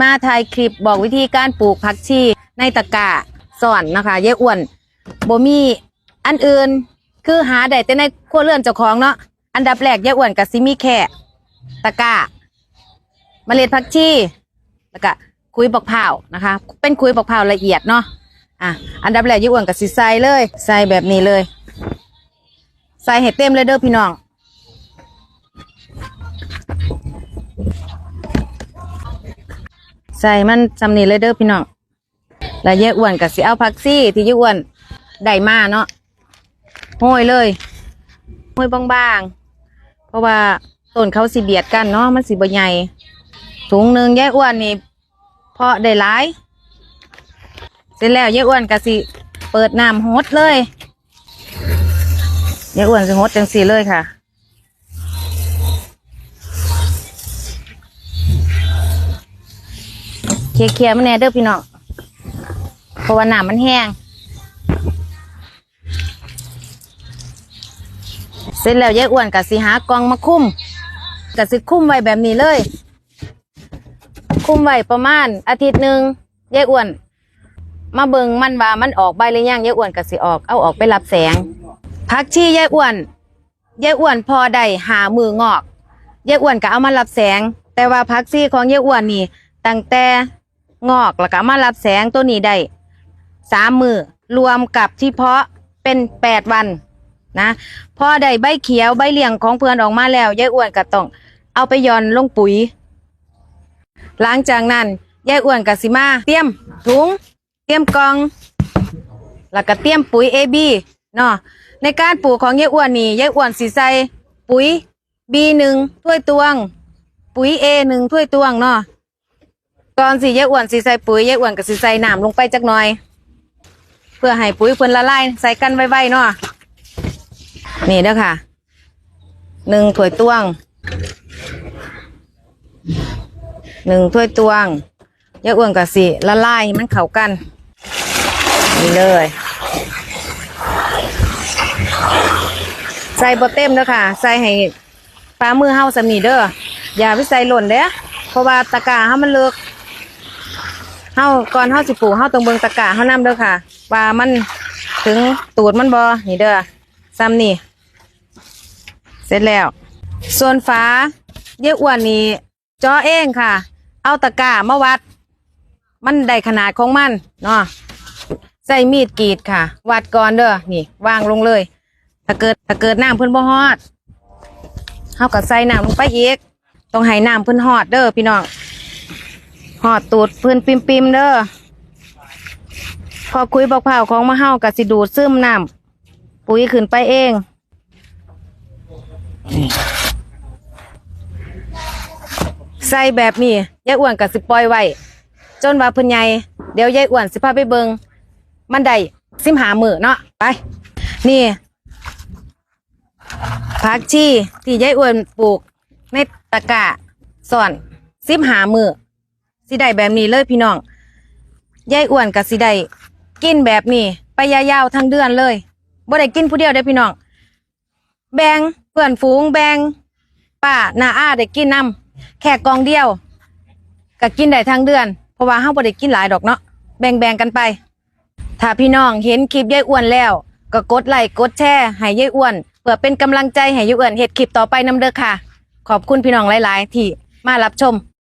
มาถ่ายคลิปบอกวิธีการปลูกผักชีในตะกร้าสอนนะคะยายอ้วนบ่มีอันอื่นคือหาได้แต่ในครัวเรือนเจ้าของเนาะอันดับแรกยายอ้วนก็สิมีแค่ตะกร้าเมล็ดผักชีแล้วก็คุยบักพร้านะคะ เป็นคุยบักพร้าละเอียดเนาะอะอันดับแรกยายอ้วนก็สิใส่เลยใส่แบบนี้เลย ใส่ให้เต็มเลยเด้อพี่น้อง ใส่มันจำนี้เลยเด้อพี่น้องแล้วยายอ้วนกับสิเอาพักซี่ที่ยายอ้วนได้มาเนาะโห้อยเลยโห้อยบางๆ เพราะว่าต้นเขาสิเบียดกันเนาะมันสิบ่ใหญ่ถุงหนึ่งยายอ้วนนี่เพาะได้หลาย เสร็จแล้วยายอ้วนก็สิเปิดน้ำฮดเลยยายอ้วนสิฮดจังสีเลยค่ะ เคลียร์ๆมันแน่เด้อพี่น้องเพราะว่าน้ำมันแห้ง เสร็จแล้วยายอ้วนกับสิหากองมาคุ้มกับสิคุ้มไว้แบบนี้เลย คุ้มไว้ประมาณอาทิตย์หนึ่งยายอ้วน มาเบิงมันว่ามันออกใบหรือยังยายอ้วนกับสิออกเอาออกไปรับแสงพักชียายอ้วนยายอ้วนพอได้หามืองอกยายอ้วนก็เอามารับแสง แต่ว่าพักชีของยายอ้วนนี่ตั้งแต่ งอกแล้วก็มารับแสงตัวนี้ได้สามมือรวมกับที่เพาะเป็นแปดวันนะพอได้ใบเขียวใบเหลี่ยงของเพื่อนออกมาแล้วยายอ้วนก็ต้อง เอาไปย่อนลงปุ๋ย หลังจากนั้นยายอ้วนก็สิมาเตรียมถุง เตรียมกล่อง แล้วก็เตรียมปุ๋ยเอบีเนาะในการปลูกของยายอ้วนนี่ยายอ้วนสิใส่ปุ๋ยบีหนึ่งถ้วยตวง ปุ๋ยเอหนึ่งถ้วยตวงเนาะ ก่อนสิยายอ้วนสิใส่ปุ๋ยยายอ้วนก็สิใส่น้ำลงไปจักหน่อย เพื่อให้ปุ๋ยเพิ่นละลายใส่กันไว้ๆเนาะนี่เด้อค่ะหนึ่งถ้วยตวงหนึ่งถ้วยตวงยายอ้วนกับสิละลายมันเข้ากันนี่เลยใส่บเต็มเด้อค่ะ ใส่ให้ปลามือเฮาสำนีเด้ออย่าไปใส่หล่นเด้อเพราะว่าตะกร้าเฮามันเลิกาก่อนเฮาสิปลูกเฮาต้องเบิ่งตะกร้าเฮานํเด้อค่ะ ว่ามันถึงตูดมันบ่นี่เด้อซ้ำนี่ เสร็จแล้ว ส่วนฝาเยอะอ้วนนี่จาะเองค่ะ เอาตะกร้ามาวัด มันได้ขนาดของมันเนาะใส่มีดกรีดค่ะ วัดก่อนเด้อนี่วางลงเลย ถ้าเกิดถ้าเกิดน้ำเพิ่นบ่ฮอดเฮาก็ใส่น้ำลงไปอีก ต้องให้น้ำเพิ่นฮอดเด้อพี่น้อง ฮอดตูดพิ่นปิมๆเด้อพอคุยบอกเผาของมะเฮาก็สิดูดซึมน้ำปุ๋ยขึ้นไปเองใส่แบบนี้ยายอ้วนกับสิปล่อยไว้จนว่าเพิ่นใหญ่เดี๋ยวยายอ้วนสิพาไปเบิงมันได้สิมหามือเนาะไป นี่ผักชีที่ยายอ้วนปลูกในตะกร้าส่อนสิมหามือ สิได้แบบนี้เลยพี่น้องยายอ้วนกับสิได้กินแบบนี้ ไปยาวๆทั้งเดือนเลยบ่ได้กินผู้เดียวได้พี่น้องแบงเพื่อนฝูงแบงป้านาอาได้กินนำแค่กองเดียวก็กินได้ทั้งเดือน เพราะว่าเฮาบ่ได้กินหลายดอกเนาะแบ่งๆกันไป ถ้าพี่น้องเห็นคลิปยายอ้วนแล้ว ก็กดไลค์กดแชร์ให้ยายอ้วนเพื่อเป็นกำลังใจให้ยายอ้วนเฮ็ดคลิปต่อไปนำเด้อค่ะ ขอบคุณพี่น้องหลาย ๆ ที่มารับชม